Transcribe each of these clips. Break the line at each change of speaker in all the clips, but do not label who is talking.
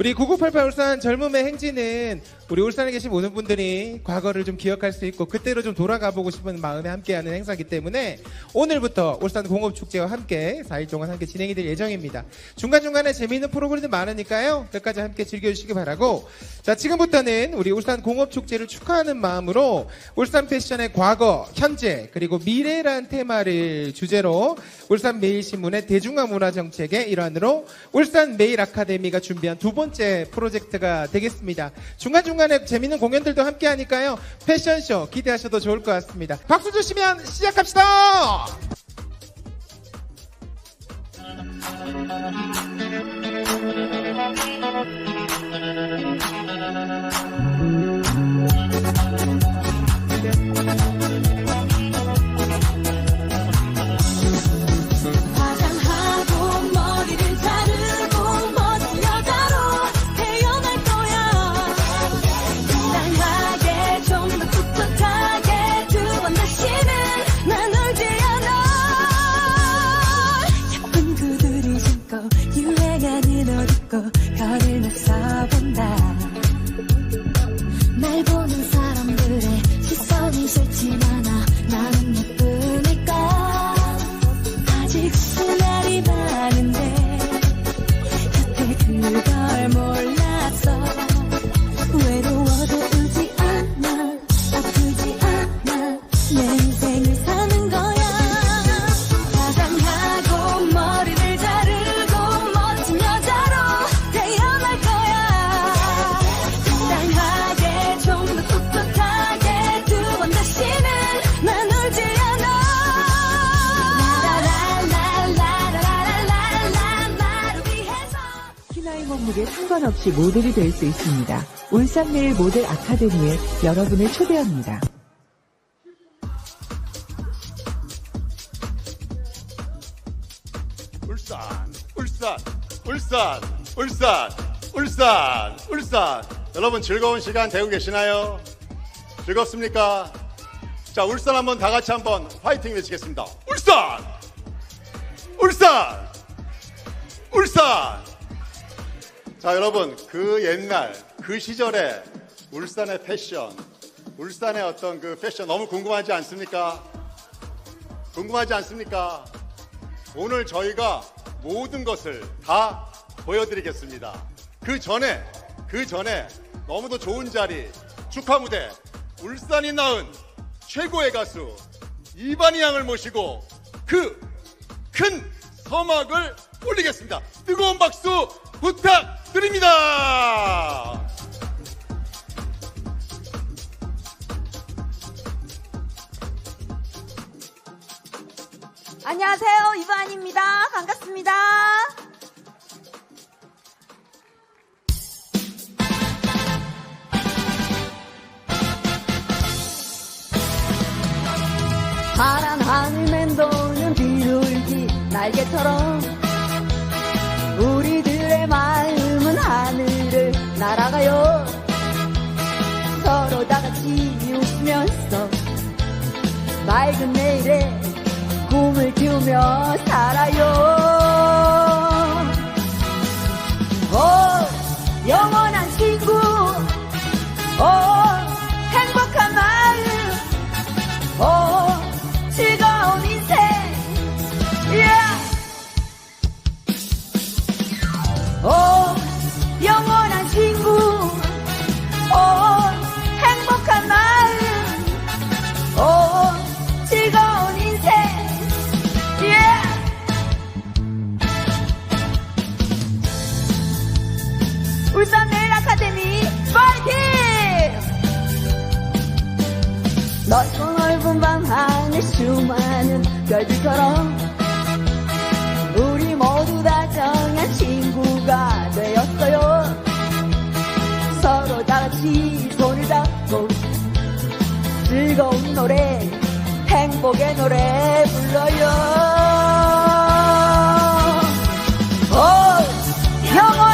우리 9988 울산 젊음의 행진은 우리 울산에 계신 모든 분들이 과거를 좀 기억할 수 있고 그때로 좀 돌아가 보고 싶은 마음에 함께하는 행사이기 때문에 오늘부터 울산 공업축제와 함께 4일 동안 함께 진행이 될 예정입니다. 중간중간에 재미있는 프로그램도 많으니까요. 끝까지 함께 즐겨주시기 바라고 자 지금부터는 우리 울산 공업축제를 축하하는 마음으로 울산 패션의 과거, 현재 그리고 미래라는 테마를 주제로 울산 매일신문의 대중화 문화 정책의 일환으로 울산 매일 아카데미가 준비한 두 번째 프로젝트가 되겠습니다. 중간중간에 재밌는 공연들도 함께 하니까요. 패션쇼 기대하셔도 좋을 것 같습니다. 박수 주시면 시작합시다!
상관없이 모델이 될 수 있습니다. 울산매일 모델 아카데미에 여러분을 초대합니다.
울산, 울산, 울산, 울산, 울산, 울산. 여러분 즐거운 시간 되고 계시나요? 즐겁습니까? 자, 울산 한번 다 같이 한번 화이팅 외치겠습니다. 울산! 울산! 울산! 자, 여러분, 그 옛날, 그 시절에 울산의 패션, 울산의 어떤 그 패션 너무 궁금하지 않습니까? 궁금하지 않습니까? 오늘 저희가 모든 것을 다 보여드리겠습니다. 그 전에, 그 전에 너무도 좋은 자리, 축하 무대, 울산이 낳은 최고의 가수, 이반희 양을 모시고 그 큰 서막을 올리겠습니다. 뜨거운 박수 부탁 드립니다.
안녕하세요. 이반입니다. 반갑습니다. 파란 하늘 맴도는 비둘기 날개처럼 날아가요. 서로 다 같이 웃으면서 맑은 내일에 꿈을 키우며 살아요. 오 영원한 친구. 오 넓고 넓은 밤 하늘 수많은 별들처럼 우리 모두 다정한 친구가 되었어요. 서로 다 같이 손을 잡고 즐거운 노래 행복의 노래 불러요. 오 영원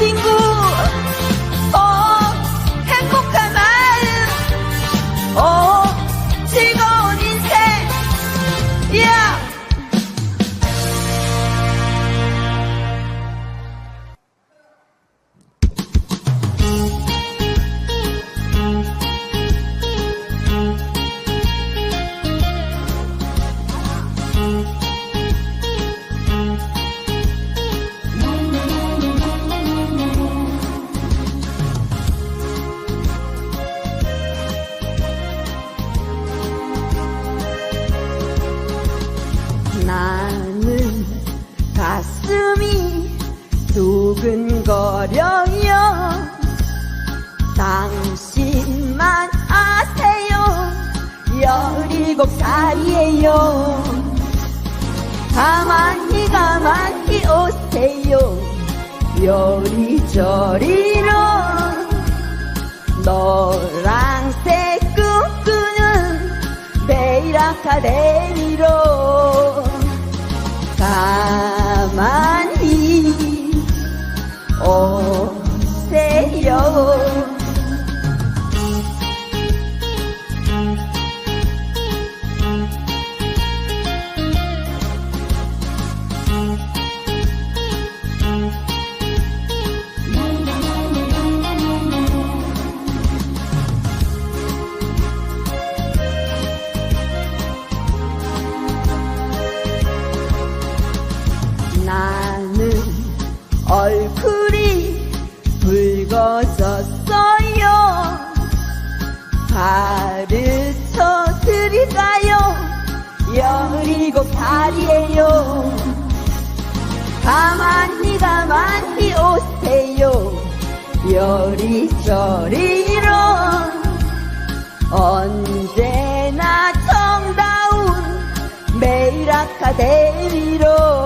영 얼굴이 붉어졌어요. 가르쳐 드릴까요? 열일곱 살이에요. 가만히 가만히 오세요. 요리조리로 언제나 정다운 매일 아카데미로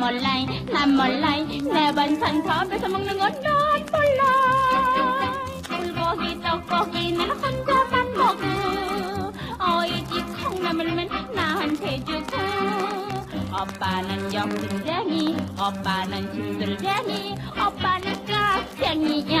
몰라 난 몰라 매번 산컵에서 먹는 건난 몰라 불고기 떡볶이 는 혼자만 먹고 어이지 콩나물면 나한테 주고 오빠는 욕심쟁이 오빠는 심술쟁이 오빠는 깍쟁이야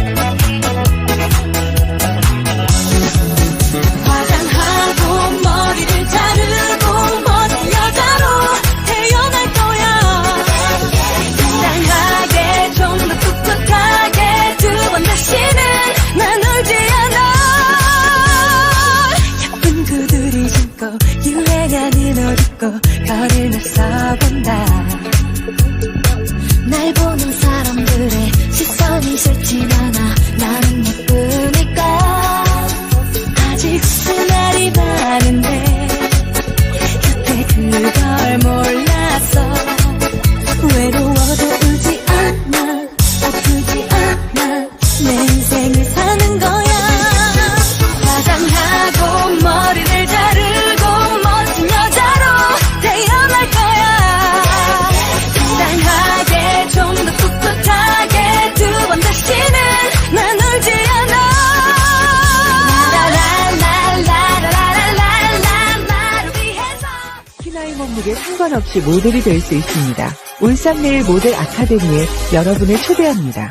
모델이 될 수 있습니다. 울산내일 모델 아카데미에 여러분을 초대합니다.